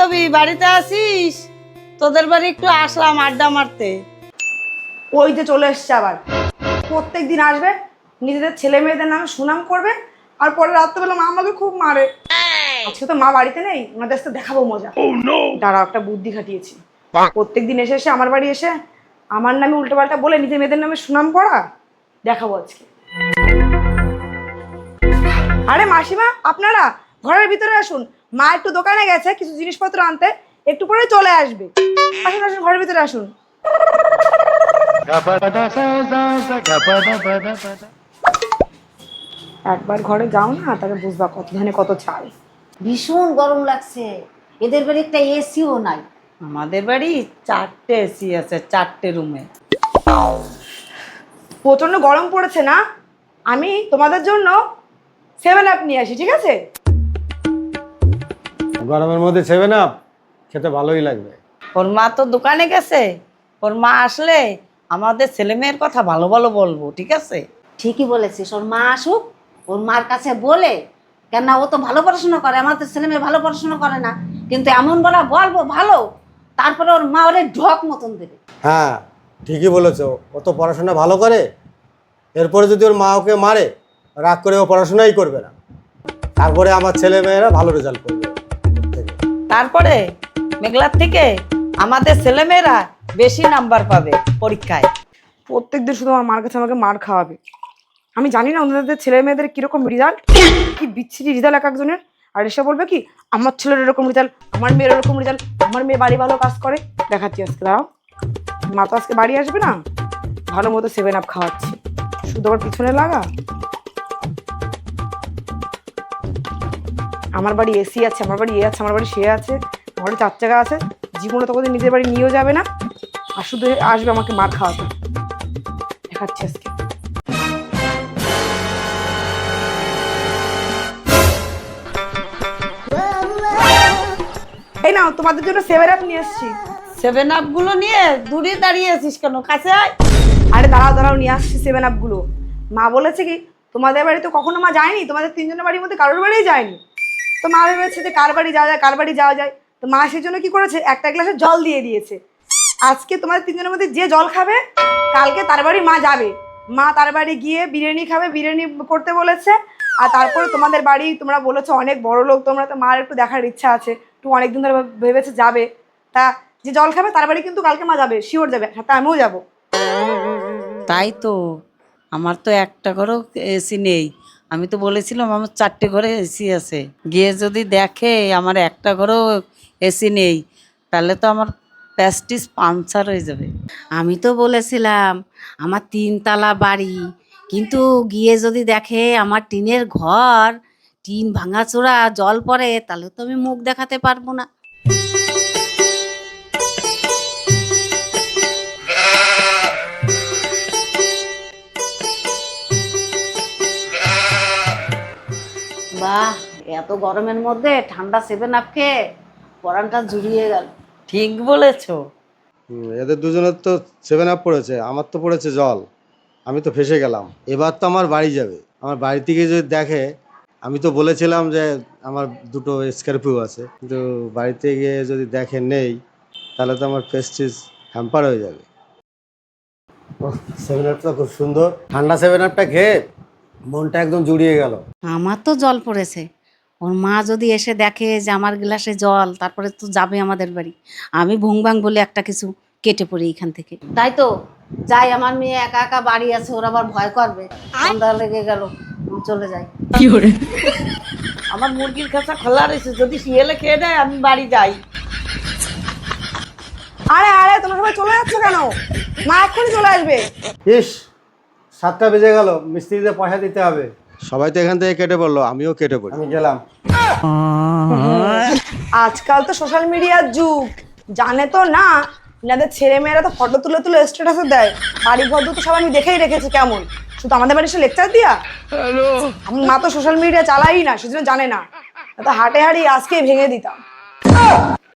বান্ধবী বাড়িতে আসিস? তোদের বাড়ি একটু আসলাম আড্ডা মারতে। ওই যে চলে এসছে আবার। প্রত্যেক দিন আসবে নিজেদের ছেলে মেয়েদের নামে সুনাম করবে আর পরে রাত্রেবেলা মা আমাকে খুব মারে। আজকে তো মা বাড়িতে নেই ওনাদের সাথে দেখাবো মজা। দাঁড়াও একটা বুদ্ধি খাটিয়েছি। প্রত্যেক দিন এসে এসে আমার বাড়ি এসে আমার নামে উল্টোপাল্টা বলে নিজের মেয়েদের নামে সুনাম করা দেখাবো আজকে। আরে মাসিমা আপনারা ঘরের ভিতরে আসুন। মা একটু দোকানে গেছে কিছু জিনিসপত্র আনতে একটু পরে চলে আসবে। আসুন আসুন ঘরের ভিতরে আসুন। একবার ঘরে যাও না তাহলে বুঝবা কত ধানে কত চাল। ভীষণ গরম লাগছে। এদের বাড়ি একটা এসিও নাই। আমাদের বাড়ি চারটে এসি আছে চারটে রুমে প্রচণ্ড গরম পড়েছে না? আমি তোমাদের জন্য সেভেন আপ নিয়ে আসি ঠিক আছে? গরমের মধ্যে সেভেন আপ খেতে ভালোই লাগবে। ওর মা তো দোকানে গেছে ওর মা আসলে আমাদের ছেলে মেয়ের কথা ভালো ভালো বলব ঠিক আছে? ঠিকই বলেছিস ওর মা আসুক ওর মার কাছে বলে কেন ও তো ভালো পড়াশোনা করে আমাদের ছেলে মেয়ে ভালো পড়াশোনা করে না কিন্তু এমন বলা বলব ভালো তারপরে ওর মা ওরে ঢক মতন দেবে। হ্যাঁ ঠিকই বলেছ ও তো পড়াশোনা ভালো করে এরপরে যদি ওর মা ওকে মারে রাগ করে ও পড়াশোনাই করবে না। তারপরে আমার ছেলে মেয়েরা ভালো রেজাল্ট করবে। তারপরে মেঘলার থেকে আমাদের ছেলেমেয়েরা বেশি নাম্বার পাবে পরীক্ষায়। প্রত্যেক দিন শুধু আমার মার কাছে আমাকে মার খাওয়াবে। আমি জানি না ওনাদের ছেলে মেয়েদের কীরকম রেজাল্ট, কি বিচ্ছিরি রেজাল্ট এক একজনের। আর এসে বলবে কি, আমার ছেলের এরকম রেজাল্ট, আমার মেয়ের এরকম রেজাল্ট, আমার মেয়ে বাড়ি ভালো কাজ করে। দেখাচ্ছি আজকে, দাঁড়াও। মা তো আজকে বাড়ি আসবে না? ভালো মতো সেভেন আপ খাওয়াচ্ছি। শুধু আমার পিছনে লাগা? আমার বাড়ি এসি আছে আমার বাড়ি এ আছে আমার বাড়ি সে আছে আমার বাড়ি চার চাকা আছে। জীবনে তো কোনোদিন নিজের বাড়ি নিয়েও যাবে না। আর শুধু আসবে আমাকে মার খাওয়াতে। দেখাচ্ছি আজকে। এই নাও তোমাদের জন্য সেভেন আপ নিয়ে এসেছি। সেভেন আপগুলো নিয়ে দূরে দাঁড়িয়ে আছিস কেন? কাছে আয়। আরে দাঁড়াও দাঁড়াও নিয়ে আসছি সেভেন আপগুলো। মা বলেছে কি তোমাদের বাড়ি তো কখনো মা যায়নি তোমাদের তিনজনের বাড়ির মধ্যে কারোর বাড়িই যায়নি। তো মা ভেবেছে যে কার বাড়ি যাওয়া যায়, কার বাড়ি যাওয়া যায়। তো মা সেই জন্য কি করেছে? একটা গ্লাসে জল দিয়ে দিয়েছে। আজকে তোমাদের তিনজনের মধ্যে যে জল খাবে, কালকে তার বাড়ি মা যাবে। মা তার বাড়ি গিয়ে বিরিয়ানি খাবে, বিরিয়ানি করতে বলেছে। আর তারপরে তোমাদের বাড়ি, তোমরা বলেছ অনেক বড় লোক, তোমরা তো মার একটু দেখার ইচ্ছা আছে। একটু অনেকদিন ধরে ভেবেছে যাবে। তা যে জল খাবে, তার বাড়ি কিন্তু কালকে মা যাবে শিওর যাবে। সাথে আমিও যাব। তাই তো, আমার তো একটা ঘরেও এসি নেই। আমি তো বলেছিলাম আমার চারটে ঘরে এসি আছে। গিয়ে যদি দেখে আমার একটা ঘরেও এসি নেই, তাহলে তো আমার প্যাস্টিস পাঞ্চার হয়ে যাবে। আমি তো বলেছিলাম, আমার তিনতলা বাড়ি। কিন্তু গিয়ে যদি দেখে আমার টিনের ঘর, টিন ভাঙাচোরা, জল পড়ে, তাহলে তো আমি মুখ দেখাতে পারব না। বাহ এত গরমের মধ্যে ঠান্ডা সেভেন আপ খেয়ে পরানটা জুড়িয়ে গেল। ঠিক বলেছ। এদের দুজনের তো সেভেন আপ পড়েছে আমার তো পড়েছে জল। আমি তো ফেসে গেলাম। এবার তো আমার বাড়ি যাবে। আমার বাড়ি থেকে যদি দেখে আমি তো বলেছিলাম যে আমার দুটো স্করপিও আছে। কিন্তু বাড়িতে গিয়ে যদি দেখে নেই তাহলে তো আমার প্রেস্টিজ হ্যাম্পার হয়ে যাবে। সেভেন আপটা খুব সুন্দর। ঠান্ডা সেভেন আপটা খেয়ে মনটা একদম জুড়িয়ে গেল। আমার তো জল পড়েছে। ওর মা যদি এসে দেখে যে আমার গ্লাসে জল তারপরে তো যাবে আমাদের বাড়ি। আমি ভুংবাং বলে একটা কিছু কেটে পড়ি এখান থেকে। তাই তো? যাই আমার মেয়ে একা একা বাড়ি আছে ওরা আবার ভয় করবে। সন্ধ্যা লেগে গেল আমি চলে যাই। আমার মুরগির খাঁচা খোলা রয়েছে যদি শিয়ালে খেয়ে দেয় আমি বাড়ি যাই। আরে আরে তোমরা সবাই চলে যাচ্ছ কেন? মা এক্ষুনি চলে আসবে। ইস সাতটা বেজে গেল মিস্ত্রিদের পয়সা দিতে হবে। সবাই তো এখান থেকে কেটে পড়ল আমিও কেটে পড়ি। আমি গেলাম। আজকাল তো সোশ্যাল মিডিয়ার যুগ। জানে তো না ইনাদের ছেলে মেয়েরা তো ফটো তুলে তুলে স্ট্যাটাসে দেয়। বাড়ি ঘর তো সব আমি দেখেই রেখেছি কেমন। শুধু আমাদের বাড়ি এসে লেকচার দিয়া? আমার মা তো সোশ্যাল মিডিয়া চালাই না সেজন্য জানে না। তো হাটে হাড়ি আজকেই ভেঙে দিতাম।